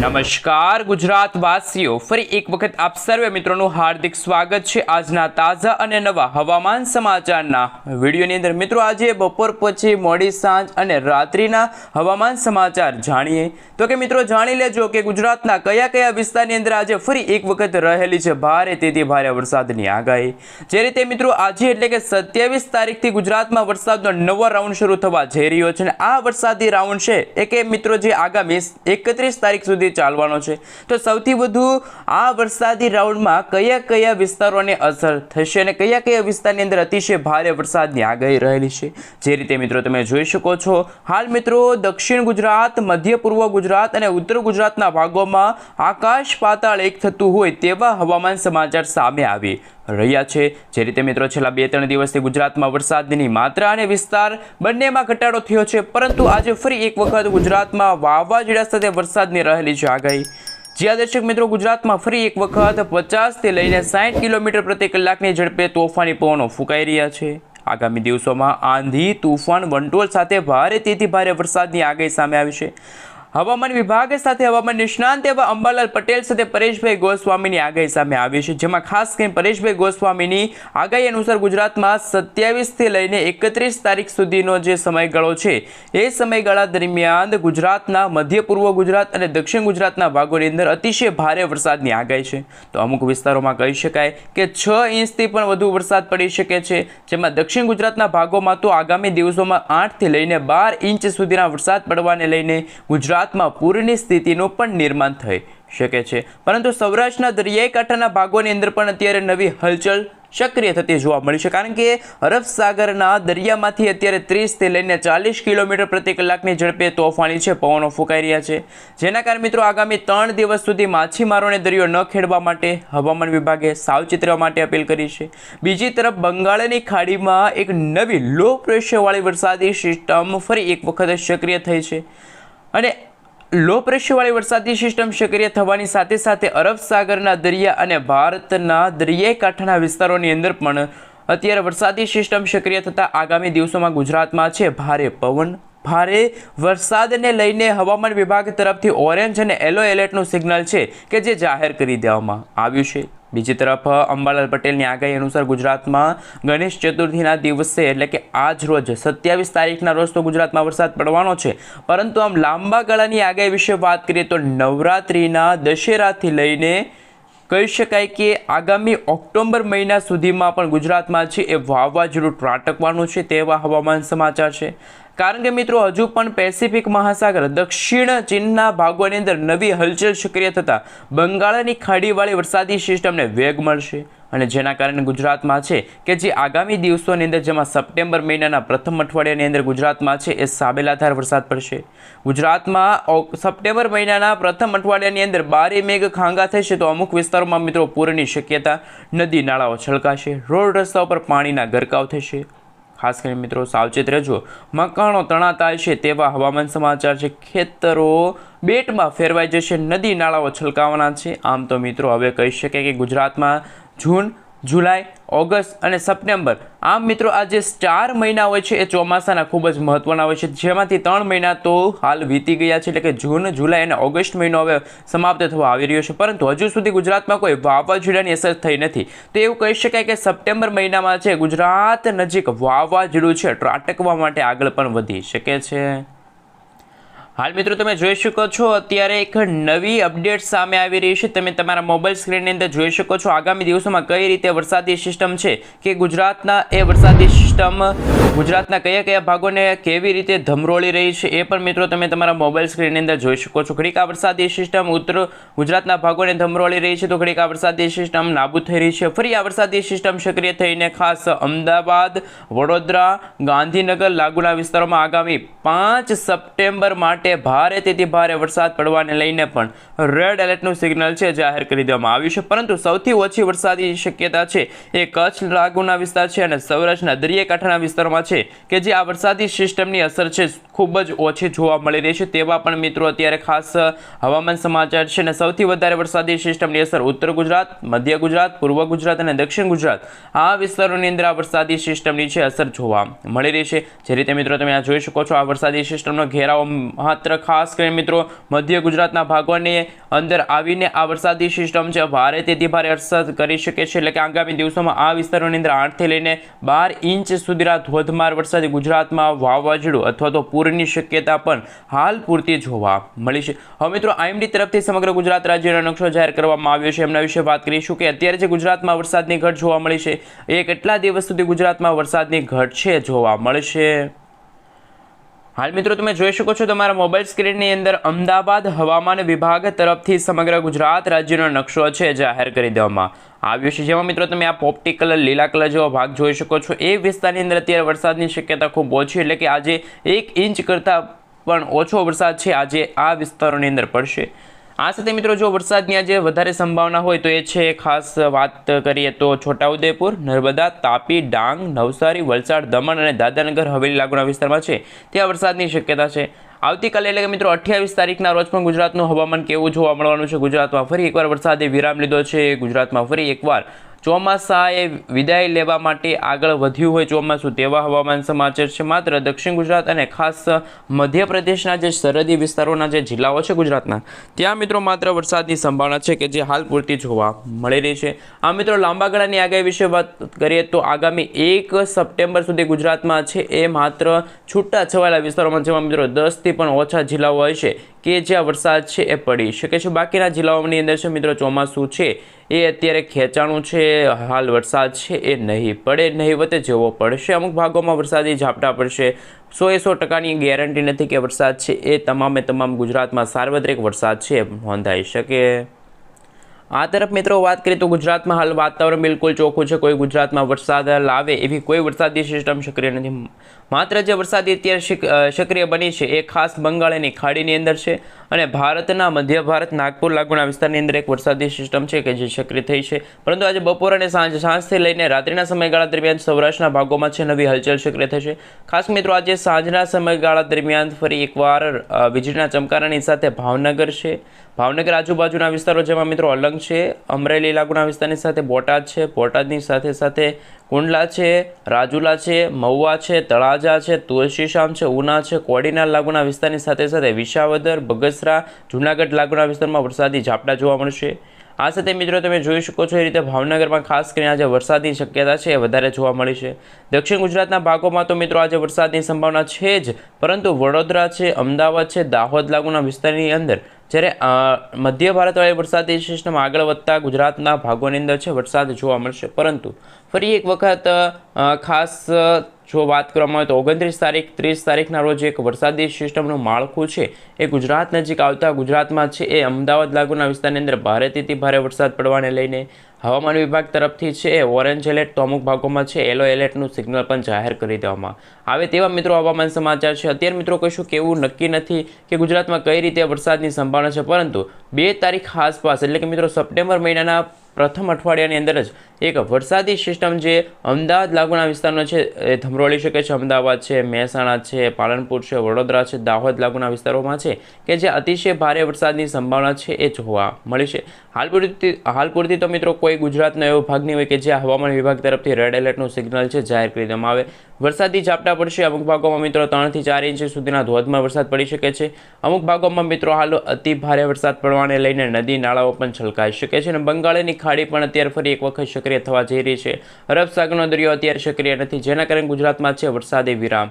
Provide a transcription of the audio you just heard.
નમસ્કાર ગુજરાત વાસીઓ ફરી એક વખત આપ સર્વે મિત્રોનું હાર્દિક સ્વાગત છે. આજના તાજા અને નવા હવામાન સમાચારના વિડીયોની અંદર મિત્રો, આજે બપોર પછી મોડી સાંજ અને રાત્રિના હવામાન સમાચાર જાણીએ. તો કે મિત્રો, જાણી લેજો કે ગુજરાતના કયા કયા વિસ્તારની અંદર આજે ફરી એક વખત રહેલી છે ભારે તેથી ભારે વરસાદની આગાહી. જે રીતે મિત્રો, આજે એટલે કે સત્યાવીસ તારીખથી ગુજરાતમાં વરસાદનો નવો રાઉન્ડ શરૂ થવા જઈ રહ્યો છે અને આ વરસાદી રાઉન્ડ છે એ કે મિત્રો, જે આગામી એકત્રીસ તારીખ સુધી ચાલવાનો છે. તો સૌથી વધુ આ વરસાદી રાઉન્ડમાં કયા કયા વિસ્તારોને અસર થશે અને કયા કયા વિસ્તારની અંદર અતિશય ભારે વરસાદની આગાહી રહેલી છે? જે રીતે મિત્રો તમે જોઈ શકો છો. હાલ મિત્રો દક્ષિણ ગુજરાત, મધ્ય પૂર્વ ગુજરાત અને ઉત્તર ગુજરાતના ભાગોમાં આકાશ પાતાળ એક થતું હોય તેવા હવામાન સમાચાર સામે આવી. રહ્યા છે. જે રીતે મિત્રો છેલ્લા બે ત્રણ દિવસથી ગુજરાતમાં વરસાદની માત્રા અને વિસ્તાર બંનેમાં ઘટાડો થયો છે. પરંતુ આજે ફરી એક વખત ગુજરાતમાં વાવાઝોડા સાથે વરસાદની રહેલી છે આગાહી. જ્યાં દર્શક મિત્રો ગુજરાતમાં ફરી એક વખત પચાસથી લઈને સાઠ કિલોમીટર પ્રતિ કલાકની ઝડપે તોફાની પવનો ફૂંકાઈ રહ્યા છે. આગામી દિવસોમાં આંધી, તુફાન, વંટોળ સાથે ભારે, તેથી ભારે વરસાદની આગાહી સામે આવી છે. હવામાન વિભાગ સાથે હવામાન નિષ્ણાંત એવા અંબાલાલ પટેલ સાથે પરેશભાઈ ગોસ્વામીની આગાહી સામે આવી છે, જેમાં ખાસ કરીને પરેશભાઈ ગોસ્વામીની આગાહી અનુસાર ગુજરાતમાં સત્યાવીસથી લઈને એકત્રીસ તારીખ સુધીનો જે સમયગાળો છે, એ સમયગાળા દરમિયાન ગુજરાતના મધ્ય પૂર્વ ગુજરાત અને દક્ષિણ ગુજરાતના ભાગોની અંદર અતિશય ભારે વરસાદની આગાહી છે. તો અમુક વિસ્તારોમાં કહી શકાય કે છ ઇંચથી પણ વધુ વરસાદ પડી શકે છે, જેમાં દક્ષિણ ગુજરાતના ભાગોમાં તો આગામી દિવસોમાં આઠથી લઈને બાર ઇંચ સુધીના વરસાદ પડવાને લઈને ગુજરાત ગુજરાતમાં પૂરની સ્થિતિનું પણ નિર્માણ થઈ શકે છે. પરંતુ સૌરાષ્ટ્રના દરિયાઈ કાંઠાના ભાગોની અંદર પણ અત્યારે નવી હલચલ સક્રિય થતી જોવા મળી છે. કારણ કે અરબ સાગરના દરિયામાંથી અત્યારે ત્રીસથી લઈને ચાલીસ કિલોમીટર પ્રતિ કલાકની ઝડપે તોફાની છે, પવનો ફૂંકાઈ રહ્યા છે. જેના કારણે મિત્રો આગામી ત્રણ દિવસ સુધી માછીમારોને દરિયો ન ખેડવા માટે હવામાન વિભાગે સાવચેત રહેવા માટે અપીલ કરી છે. બીજી તરફ બંગાળની ખાડીમાં એક નવી લો પ્રેશરવાળી વરસાદી સિસ્ટમ ફરી એક વખત સક્રિય થઈ છે. અને લો પ્રેશરવાળી વરસાદી સિસ્ટમ સક્રિય થવાની સાથે સાથે અરબ સાગરના દરિયા અને ભારતના દરિયાઈ કાંઠાના વિસ્તારોની અંદર પણ અત્યારે વરસાદી સિસ્ટમ સક્રિય થતાં આગામી દિવસોમાં ગુજરાતમાં છે ભારે પવન, ભારે વરસાદને લઈને હવામાન વિભાગ તરફથી ઓરેન્જ અને યલો એલર્ટનું સિગ્નલ છે કે જે જાહેર કરી દેવામાં આવ્યું છે. બીજી તરફ, અંબાલાલ પટેલની આગાહી અનુસાર ગુજરાતમાં ગણેશ ચતુર્થીના દિવસે એટલે કે આજ રોજ સત્યાવીસ તારીખના રોજ તો ગુજરાતમાં વરસાદ પડવાનો છે. પરંતુ આમ લાંબા ગાળાની આગાહી વિશે વાત કરીએ તો નવરાત્રિના દશેરાથી લઈને કહી શકાય કે આગામી ઓક્ટોબર મહિના સુધીમાં પણ ગુજરાતમાં છે એ વાવાઝોડું ત્રાટકવાનું છે તેવા હવામાન સમાચાર છે. કારણ કે મિત્રો, હજુ પણ પેસિફિક મહાસાગર, દક્ષિણ ચીનના ભાગોની અંદર નવી હલચલ સક્રિય થતાં બંગાળની ખાડીવાળી વરસાદી સિસ્ટમને વેગ મળશે. અને જેના કારણે ગુજરાતમાં છે કે જે આગામી દિવસોની અંદર, જેમાં સપ્ટેમ્બર મહિનાના પ્રથમ અઠવાડિયાની અંદર ગુજરાતમાં છે, એ સાબેલાધાર વરસાદ પડશે. ગુજરાતમાં સપ્ટેમ્બર મહિનાના પ્રથમ અઠવાડિયાની અંદર બારે મેઘ ખાંગા થશે તો અમુક વિસ્તારોમાં મિત્રો, પૂરની શક્યતા, નદી નાળાઓ છલકાશે, રોડ રસ્તા ઉપર પાણીના ગરકાવ થશે. ખાસ કરીને મિત્રો સાવચેત રહેજો. મકાનો તણાતા છે તેવા હવામાન સમાચાર છે. ખેતરો બેટમાં ફેરવાઈ જશે. નદી નાળાઓ છલકાવાના છે. આમ તો મિત્રો હવે કહી શકાય કે ગુજરાતમાં જૂન, જુલાઈ ઓગસ્ટ અને સપ્ટેમ્બર. આમ મિત્રો, આ જે ચાર મહિના હોય છે, એ ચોમાસાના ખૂબ જ મહત્ત્વના હોય છે. જેમાંથી ત્રણ મહિના તો હાલ વીતી ગયા છે, એટલે કે જૂન, જુલાઈ અને ઓગસ્ટ મહિનો હવે સમાપ્ત થવા આવી રહ્યો છે. પરંતુ હજુ સુધી ગુજરાતમાં કોઈ વાવાઝોડાની અસર થઈ નથી. તો એવું કહી શકાય કે સપ્ટેમ્બર મહિનામાં છે ગુજરાત નજીક વાવાઝોડું છે, ત્રાટકવા માટે આગળ પણ વધી શકે છે. હાલ મિત્રો તમે જોઈ શકો છો, અત્યારે એક નવી અપડેટ સામે આવી રહી છે. તમે તમારા મોબાઈલ સ્ક્રીનની અંદર જોઈ શકો છો, આગામી દિવસોમાં કઈ રીતે વરસાદી સિસ્ટમ છે, કે ગુજરાતના એ વરસાદી સિસ્ટમ, ગુજરાતના કયા કયા ભાગોને કેવી રીતે ધમરોળી રહી છે, એ પણ મિત્રો તમે તમારા મોબાઈલ સ્ક્રીનની અંદર જોઈ શકો છો. ઘડીક વરસાદી સિસ્ટમ ઉત્તર ગુજરાતના ભાગોને ધમરોળી રહી છે, તો ઘડીક વરસાદી સિસ્ટમ નાબૂદ થઈ રહી છે. ફરી આ વરસાદી સિસ્ટમ સક્રિય થઈને ખાસ અમદાવાદ, વડોદરા, ગાંધીનગર, લાગુના વિસ્તારોમાં આગામી પાંચ સપ્ટેમ્બર માટે માટે ભારે તેથી ભારે વરસાદ પડવાને લઈને પણ રેડ એલર્ટનું સિગ્નલ છે જાહેર કરી દેવામાં આવ્યું છે. પરંતુ સૌથી ઓછી વરસાદી શક્યતા છે એ કચ્છ લાગુના વિસ્તાર છે અને સૌરાષ્ટ્રના દરિયાકાંઠાના વિસ્તારમાં છે કે જે આ વરસાદી સિસ્ટમની અસર છે ખૂબ જ ઓછી જોવા મળી રહી છે. તેવા પણ મિત્રો અત્યારે ખાસ હવામાન સમાચાર છે અને સૌથી વધારે વરસાદી સિસ્ટમની અસર ઉત્તર ગુજરાત, મધ્ય ગુજરાત, પૂર્વ ગુજરાત અને દક્ષિણ ગુજરાત. આ વિસ્તારોની અંદર આ વરસાદી સિસ્ટમની છે અસર જોવા મળી રહી છે. જે રીતે મિત્રો તમે આ જોઈ શકો છો, આ વરસાદી સિસ્ટમનો ઘેરાવો માત્ર ખાસ કરીને મિત્રો, મધ્ય ગુજરાતના ભાગોની અંદર આવીને આ વરસાદી સિસ્ટમ છે, ભારે તેથી ભારે વરસાદ કરી શકે છે. એટલે કે આગામી દિવસોમાં આ વિસ્તારોની અંદર આઠથી લઈને બાર ઇંચ સુધીના ધોધમાર વરસાદ ગુજરાતમાં વાવાઝોડું અથવા તો પૂરની શક્યતા પણ હાલ પૂરતી જોવા મળી છે. હવે મિત્રો, આઈએમડી તરફથી સમગ્ર ગુજરાત રાજ્યનો નકશો જાહેર કરવામાં આવ્યો છે. એમના વિશે વાત કરીશું કે અત્યારે જે ગુજરાતમાં વરસાદની ઘટ જોવા મળી છે, એ કેટલા દિવસ સુધી ગુજરાતમાં વરસાદની ઘટ છે, જોવા મળશે? હાલ મિત્રો તમે જોઈ શકો છો તમારા મોબાઈલ સ્ક્રીનની અંદર અમદાવાદ હવામાન વિભાગ તરફથી સમગ્ર ગુજરાત રાજ્યનો નકશો છે જાહેર કરી દેવામાં આવ્યો છે. જેમાં મિત્રો તમે આ પોપટી કલર, લીલા કલર જેવો ભાગ જોઈ શકો છો. એ વિસ્તારની અંદર અત્યારે વરસાદની શક્યતા ખૂબ ઓછી એટલે કે આજે એક ઇંચ કરતાં પણ ઓછો વરસાદ છે. આજે આ વિસ્તારોની અંદર પડશે. આ સાથે મિત્રો જો વરસાદની આજે વધારે સંભાવના હોય તો એ છે ખાસ વાત કરીએ તો છોટાઉદેપુર, નર્મદા, તાપી, ડાંગ, નવસારી, વલસાડ, દમણ અને દાદાનગર હવેલી લાગુના વિસ્તારમાં છે. ત્યાં વરસાદની શક્યતા છે. આવતીકાલે એટલે કે મિત્રો અઠ્યાવીસ તારીખના રોજ પણ ગુજરાતનું હવામાન કેવું જોવા મળવાનું છે. ગુજરાતમાં ફરી એકવાર વરસાદે વિરામ લીધો છે. ગુજરાતમાં ફરી એકવાર ચોમાસાએ વિદાય લેવા માટે આગળ વધ્યું હોય ચોમાસું તેવા હવામાન સમાચાર છે. માત્ર દક્ષિણ ગુજરાત અને ખાસ મધ્યપ્રદેશના જે સરહદી વિસ્તારોના જે જિલ્લાઓ છે ગુજરાતના, ત્યાં મિત્રો માત્ર વરસાદની સંભાવના છે કે જે હાલ પૂરતી જોવા મળી રહી છે. આ મિત્રો લાંબા ગાળાની આગાહી વિશે વાત કરીએ તો આગામી એક સપ્ટેમ્બર સુધી ગુજરાતમાં છે એ માત્ર છૂટા છવાયેલા વિસ્તારોમાં, જેમાં મિત્રો દસથી પણ ઓછા જિલ્લાઓ હોય છે. કે જ્યાં વરસાદ છે એ પડી શકે છે. બાકીના જિલ્લાઓની અંદર છે મિત્રો ચોમાસું છે, એ અત્યારે ખેંચાણું છે, હાલ વરસાદ છે એ નહીં પડે નહીવતે જેવો પડશે. અમુક ભાગોમાં વરસાદી ઝાપટા પડશે. સો એ સો ટકાની ગેરંટી નથી કે વરસાદ છે એ તમામે તમામ ગુજરાતમાં સાર્વત્રિક વરસાદ છે નોંધાઈ શકે. આ તરફ મિત્રો વાત કરીએ તો ગુજરાતમાં હાલ વાતાવરણ બિલકુલ ચોખ્ખું છે. કોઈ ગુજરાતમાં વરસાદ લાવે એવી કોઈ વરસાદી સિસ્ટમ સક્રિય નથી. માત્ર જે વરસાદી અત્યારે સક્રિય બની છે એ ખાસ બંગાળની ખાડીની અંદર છે. અને ભારતના મધ્ય ભારત નાગપુર લાગુના વિસ્તારની અંદર એક વરસાદી સિસ્ટમ છે કે જે સક્રિય થઈ છે. પરંતુ આજે બપોર અને સાંજ, સાંજથી લઈને રાત્રિના સમયગાળા દરમિયાન સૌરાષ્ટ્રના ભાગોમાં છે નવી હલચલ સક્રિય થશે ખાસ મિત્રો, આજે સાંજના સમયગાળા દરમિયાન ફરી એકવાર વીજળીના ચમકારાની સાથે ભાવનગર છે. ભાવનગર આજુબાજુના વિસ્તારો જેમાં મિત્રો અલંગ છે. અમરેલી લાગુના વિસ્તારની સાથે બોટાદ છે. બોટાદની સાથે સાથે કુંડલા છે, રાજુલા છે, મહુવા છે, તળાજા છે, તુલસીશામ છે, ઉના છે, કોડીનાર લાગુના વિસ્તારની સાથે સાથે વિસાવદર બગસરા જૂનાગઢ લાગુના વિસ્તારમાં વરસાદી ઝાપટા જોવા મળશે. આ સાથે મિત્રો તમે જોઈ શકો છો, એ રીતે ભાવનગરમાં ખાસ કરીને આજે વરસાદની શક્યતા છે, એ વધારે જોવા મળી છે. દક્ષિણ ગુજરાતના ભાગોમાં તો મિત્રો આજે વરસાદની સંભાવના છે જ, પરંતુ વડોદરા છે, અમદાવાદ છે, દાહોદ લાગુના વિસ્તારની અંદર, જ્યારે મધ્ય ભારતવાળી વરસાદી સિસ્ટમ આગળ વધતા ગુજરાતના ભાગોની અંદર છે, વરસાદ જોવા મળશે. પરંતુ, ફરી એક વખત ખાસ જો વાત કરવામાં આવે તો ઓગણત્રીસ તારીખ, ત્રીસ તારીખના રોજ એક વરસાદી સિસ્ટમનું માળખું છે. એ ગુજરાત નજીક આવતા ગુજરાતમાં છે. એ અમદાવાદ લાગુના વિસ્તારની અંદર ભારેથી ભારે વરસાદ પડવાને લઈને હવામાન વિભાગ તરફથી છે. ઓરેન્જ એલર્ટ તો અમુક ભાગોમાં છે. યલો એલર્ટનું સિગ્નલ પણ જાહેર કરી દેવામાં આવે તેવા મિત્રો હવામાન સમાચાર છે. અત્યારે મિત્રો કશું કેવું નક્કી નથી કે ગુજરાતમાં કઈ રીતે વરસાદની સંભાવના છે. પરંતુ બે તારીખ આસપાસ, એટલે કે મિત્રો સપ્ટેમ્બર મહિનાના પ્રથમ અઠવાડિયાની અંદર જ એક વરસાદી સિસ્ટમ જે અમદાવાદ લાગુના વિસ્તારનો છે, એ ધમરોળી શકે છે. અમદાવાદ છે, મહેસાણા છે, પાલનપુર છે, વડોદરા છે, દાહોદ લાગુના વિસ્તારોમાં છે કે જે અતિશય ભારે વરસાદની સંભાવના છે એ જોવા મળી છે. હાલ પૂરતી હાલ પૂરતી તો મિત્રો કોઈ ગુજરાતનો એવો ભાગ નહીં હોય કે જ્યાં હવામાન વિભાગ તરફથી રેડ એલર્ટનું સિગ્નલ છે, જાહેર કરી દેવામાં આવે. વરસાદી ઝાપટા પડશે. અમુક ભાગોમાં મિત્રો ત્રણથી ચાર ઇંચ સુધીના ધોધમાં વરસાદ પડી શકે છે. અમુક ભાગોમાં મિત્રો હાલ અતિ ભારે વરસાદ પડવાને લઈને નદી નાળાઓ પણ છલકાઈ શકે છે અને બંગાળની ખાડી પણ અત્યારે ફરી એક વખત સક્રિય થવા જઈ રહી છે. અરબ સાગરનો દરિયો અત્યારે સક્રિય નથી. જેના કારણે ગુજરાતમાં છે વરસાદી વિરામ.